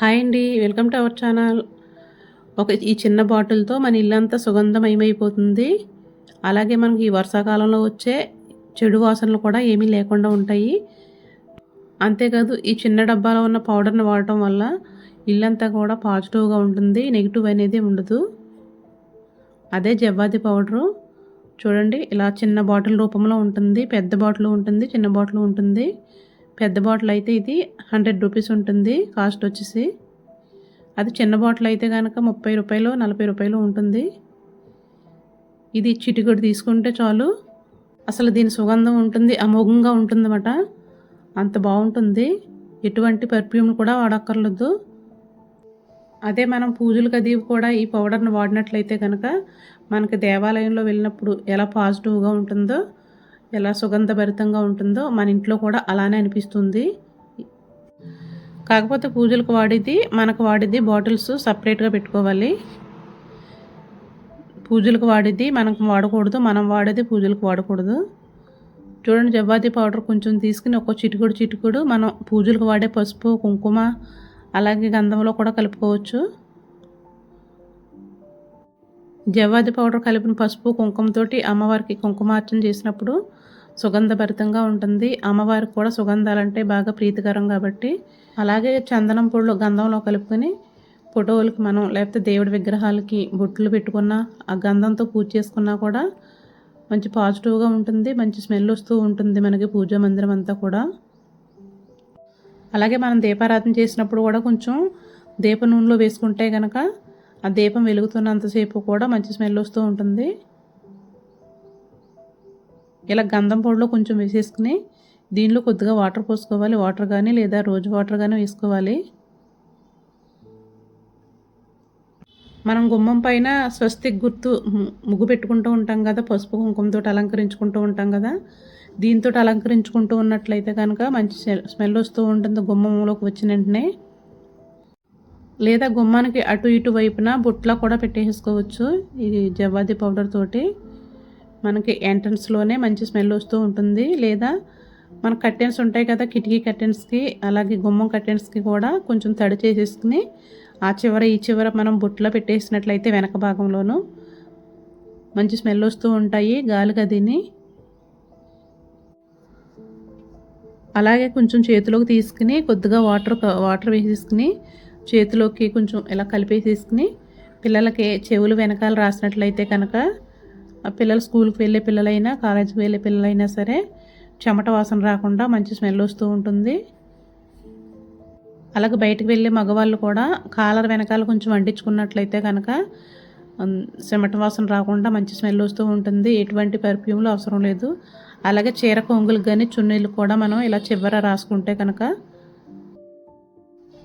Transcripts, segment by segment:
Hi అండి welcome to our channel. ఒక ఈ చిన్న బాటిల్తో మన ఇల్లంతా సుగంధమయమైపోతుంది. అలాగే మనకి ఈ వర్షాకాలంలో వచ్చే చెడు వాసనలు కూడా ఏమీ లేకుండా ఉంటాయి. అంతేకాదు ఈ చిన్న డబ్బాలో ఉన్న పౌడర్ని వాడటం వల్ల ఇల్లంతా కూడా పాజిటివ్గా ఉంటుంది నెగిటివ్ అనేది ఉండదు. అదే జవ్వాది పౌడరు. చూడండి ఇలా చిన్న బాటిల్ రూపంలో ఉంటుంది పెద్ద బాటిల్ ఉంటుంది చిన్న బాటిల్ ఉంటుంది. పెద్ద బాటిల్ అయితే ఇది హండ్రెడ్ రూపీస్ ఉంటుంది. కాస్ట్ వచ్చేసి అది చిన్న బాటిల్ అయితే కనుక ముప్పై రూపాయలు నలభై రూపాయలు ఉంటుంది. ఇది చిటికొడి తీసుకుంటే చాలు. అసలు దీని సుగంధం ఉంటుంది అమోఘంగా ఉంటుందన్నమాట. అంత బాగుంటుంది. ఎటువంటి పర్ఫ్యూమ్ కూడా వాడక్కర్లేదు. అదే మనం పూజలకు అది కూడా ఈ పౌడర్ని వాడినట్లయితే కనుక మనకి దేవాలయంలో వెళ్ళినప్పుడు ఎలా పాజిటివ్గా ఉంటుందో ఎలా సుగంధభరితంగా ఉంటుందో మన ఇంట్లో కూడా అలానే అనిపిస్తుంది. కాకపోతే పూజలకు వాడేది మనకు వాడేది బాటిల్స్ సపరేట్గా పెట్టుకోవాలి. పూజలకు వాడేది మనకు వాడకూడదు మనం వాడేది పూజలకు వాడకూడదు. చూడండి జవ్వాది పౌడర్ కొంచెం తీసుకుని ఒక చిటికుడు చిటికుడు మనం పూజలకు వాడే పసుపు కుంకుమ అలాగే గంధంలో కూడా కలుపుకోవచ్చు. జవ్వాది పౌడర్ కలిపిన పసుపు కుంకుమతోటి అమ్మవారికి కుంకుమార్చన చేసినప్పుడు సుగంధభరితంగా ఉంటుంది. అమ్మవారికి కూడా సుగంధాలంటే బాగా ప్రీతికరం కాబట్టి అలాగే చందనం పొడులు గంధంలో కలుపుకొని ఫోటోలకి మనం లేకపోతే దేవుడి విగ్రహాలకి బొట్లు పెట్టుకున్న ఆ గంధంతో పూజ చేసుకున్నా కూడా మంచి పాజిటివ్గా ఉంటుంది మంచి స్మెల్ వస్తూ ఉంటుంది మనకి పూజా మందిరం అంతా కూడా. అలాగే మనం దీపారాధన చేసినప్పుడు కూడా కొంచెం దీప నూనెలో వేసుకుంటే కనుక ఆ దీపం వెలుగుతున్నంతసేపు కూడా మంచి స్మెల్ వస్తూ ఉంటుంది. ఇలా గంధం పొడిలో కొంచెం వేసేసుకుని దీనిలో కొద్దిగా వాటర్ పోసుకోవాలి. వాటర్ కానీ లేదా రోజు వాటర్ కానీ వేసుకోవాలి. మనం గుమ్మం పైన స్వస్తిక్ గుర్తు ముగ్గు పెట్టుకుంటూ ఉంటాం కదా. పసుపు కుంకుమతో అలంకరించుకుంటూ ఉంటాం కదా. దీంతో అలంకరించుకుంటూ ఉన్నట్లయితే కనుక మంచి స్మెల్ వస్తూ ఉంటుంది. గుమ్మంలోకి వచ్చిన వెంటనే లేదా గుమ్మానికి అటు ఇటు వైపున బుట్లా కూడా పెట్టేసుకోవచ్చు ఇది జవ్వాది పౌడర్ తోటి. మనకి ఎంట్రన్స్లోనే మంచి స్మెల్ వస్తూ ఉంటుంది. లేదా మన కర్టెన్స్ ఉంటాయి కదా కిటికీ కర్టెన్స్కి అలాగే గుమ్మం కర్టెన్స్కి కూడా కొంచెం తడి చేసేసుకుని ఆ చివర ఈ చివర మనం బుట్టలో పెట్టేసినట్లయితే వెనక భాగంలోనూ మంచి స్మెల్ వస్తూ ఉంటాయి గాలి గదిని. అలాగే కొంచెం చేతిలోకి తీసుకుని కొద్దిగా వాటర్ వాటర్ వేసేసుకుని చేతిలోకి కొంచెం ఇలా కలిపేసేసుకుని పిల్లలకి చెవులు వెనకాల రాసినట్లయితే కనుక ఆ పిల్లలు స్కూల్కి వెళ్ళే పిల్లలైనా కాలేజీకి వెళ్ళే పిల్లలైనా సరే చెమట వాసన రాకుండా మంచి స్మెల్ వస్తూ ఉంటుంది. అలాగే బయటకు వెళ్ళే మగవాళ్ళు కూడా కాలర్ వెనకాల కొంచెం వండించుకున్నట్లయితే కనుక చెమట వాసన రాకుండా మంచి స్మెల్ వస్తూ ఉంటుంది. ఎటువంటి పర్ఫ్యూమ్లు అవసరం లేదు. అలాగే చీర కొంగులకు కానీ చున్నీలు కూడా మనం ఇలా చివర రాసుకుంటే కనుక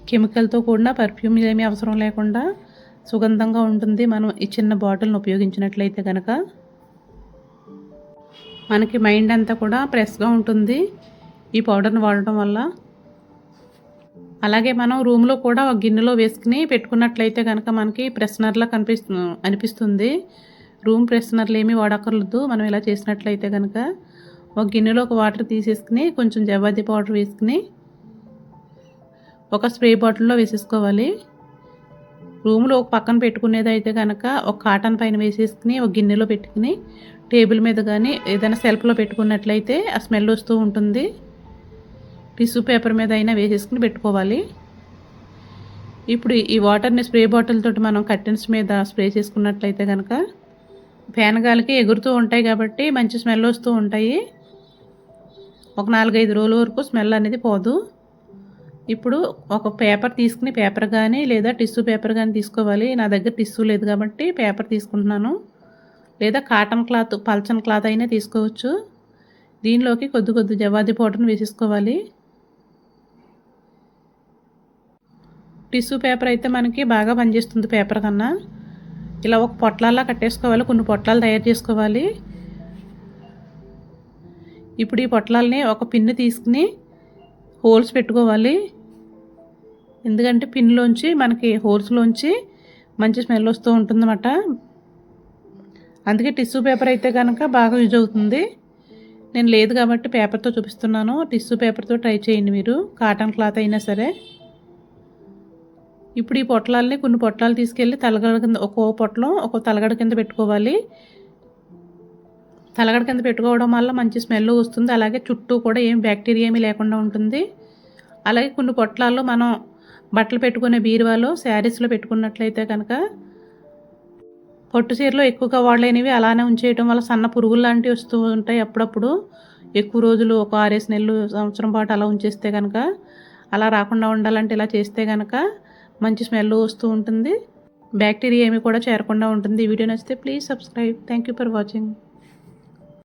కెమికల్తో కూడిన పర్ఫ్యూమ్ ఏమీ అవసరం లేకుండా సుగంధంగా ఉంటుంది. మనం ఈ చిన్న బాటిల్ని ఉపయోగించినట్లయితే కనుక మనకి మైండ్ అంతా కూడా ఫ్రెష్గా ఉంటుంది. ఈ పౌడర్ని వాడటం వల్ల. అలాగే మనం రూమ్లో కూడా ఒక గిన్నెలో వేసుకుని పెట్టుకున్నట్లయితే కనుక మనకి ఫ్రెషనర్లా కనిపిస్తు అనిపిస్తుంది. రూమ్ ఫ్రెషనర్లు ఏమీ వాడక్కర్లేదు. మనం ఇలా చేసినట్లయితే కనుక ఒక గిన్నెలో ఒక వాటర్ తీసేసుకుని కొంచెం జవాది పౌడర్ వేసుకుని ఒక స్ప్రే బాటిల్లో వేసేసుకోవాలి. రూమ్లో ఒక పక్కన పెట్టుకునేది అయితే కనుక ఒక కాటన్ పైన వేసేసుకుని ఒక గిన్నెలో పెట్టుకుని టేబుల్ మీద కానీ ఏదైనా సెల్ఫ్లో పెట్టుకున్నట్లయితే ఆ స్మెల్ వస్తూ ఉంటుంది. టిష్యూ పేపర్ మీద అయినా వేసేసుకుని పెట్టుకోవాలి. ఇప్పుడు ఈ వాటర్ని స్ప్రే బాటిల్ తోటి మనం కర్టెన్స్ మీద స్ప్రే చేసుకున్నట్లయితే కనుక ఫ్యాన్ గాలికి ఎగురుతూ ఉంటాయి కాబట్టి మంచి స్మెల్ వస్తూ ఉంటాయి. ఒక నాలుగైదు రోజుల వరకు స్మెల్ అనేది పోదు. ఇప్పుడు ఒక పేపర్ తీసుకుని పేపర్ కానీ లేదా టిష్యూ పేపర్ కానీ తీసుకోవాలి. నా దగ్గర టిష్యూ లేదు కాబట్టి పేపర్ తీసుకుంటున్నాను. లేదా కాటన్ క్లాత్ పల్చన్ క్లాత్ అయినా తీసుకోవచ్చు. దీనిలోకి కొద్ది కొద్ది జవాది పౌడర్ని వేసేసుకోవాలి. టిష్యూ పేపర్ అయితే మనకి బాగా పనిచేస్తుంది పేపర్ కన్నా. ఇలా ఒక పొట్లాల్లా కట్టేసుకోవాలి. కొన్ని పొట్లాలు తయారు చేసుకోవాలి. ఇప్పుడు ఈ పొట్లాలని ఒక పిన్ను తీసుకుని హోల్స్ పెట్టుకోవాలి. ఎందుకంటే పిన్లోంచి మనకి హోల్స్లోంచి మంచి స్మెల్ వస్తూ ఉంటుందన్నమాట. అందుకే టిష్యూ పేపర్ అయితే కనుక బాగా యూజ్ అవుతుంది. నేను లేదు కాబట్టి పేపర్తో చూపిస్తున్నాను. టిష్యూ పేపర్తో ట్రై చేయండి మీరు కాటన్ క్లాత్ అయినా సరే. ఇప్పుడు ఈ పొట్లాలని కొన్ని పొట్లాలు తీసుకెళ్ళి తలగడ కింద ఒక్కో పొట్లం ఒక్కో తలగడ కింద పెట్టుకోవాలి. తలగడ కింద పెట్టుకోవడం వల్ల మంచి స్మెల్ వస్తుంది. అలాగే చుట్టూ కూడా ఏం బ్యాక్టీరియా ఏమీ లేకుండా ఉంటుంది. అలాగే కొన్ని పొట్లాల్లో మనం బట్టలు పెట్టుకునే బీరువాలో శారీస్లో పెట్టుకున్నట్లయితే కనుక పట్టు చీరలో ఎక్కువగా వాడలేనివి అలానే ఉంచేయటం వల్ల సన్న పురుగులు లాంటివి వస్తూ ఉంటాయి అప్పుడప్పుడు. ఎక్కువ రోజులు ఒక ఆరేసి నెలలు సంవత్సరం పాటు అలా ఉంచేస్తే కనుక అలా రాకుండా ఉండాలంటే ఇలా చేస్తే కనుక మంచి స్మెల్ వస్తూ ఉంటుంది. బ్యాక్టీరియా ఏమి కూడా చేరకుండా ఉంటుంది. ఈ వీడియో నచ్చితే please subscribe. Thank you for watching.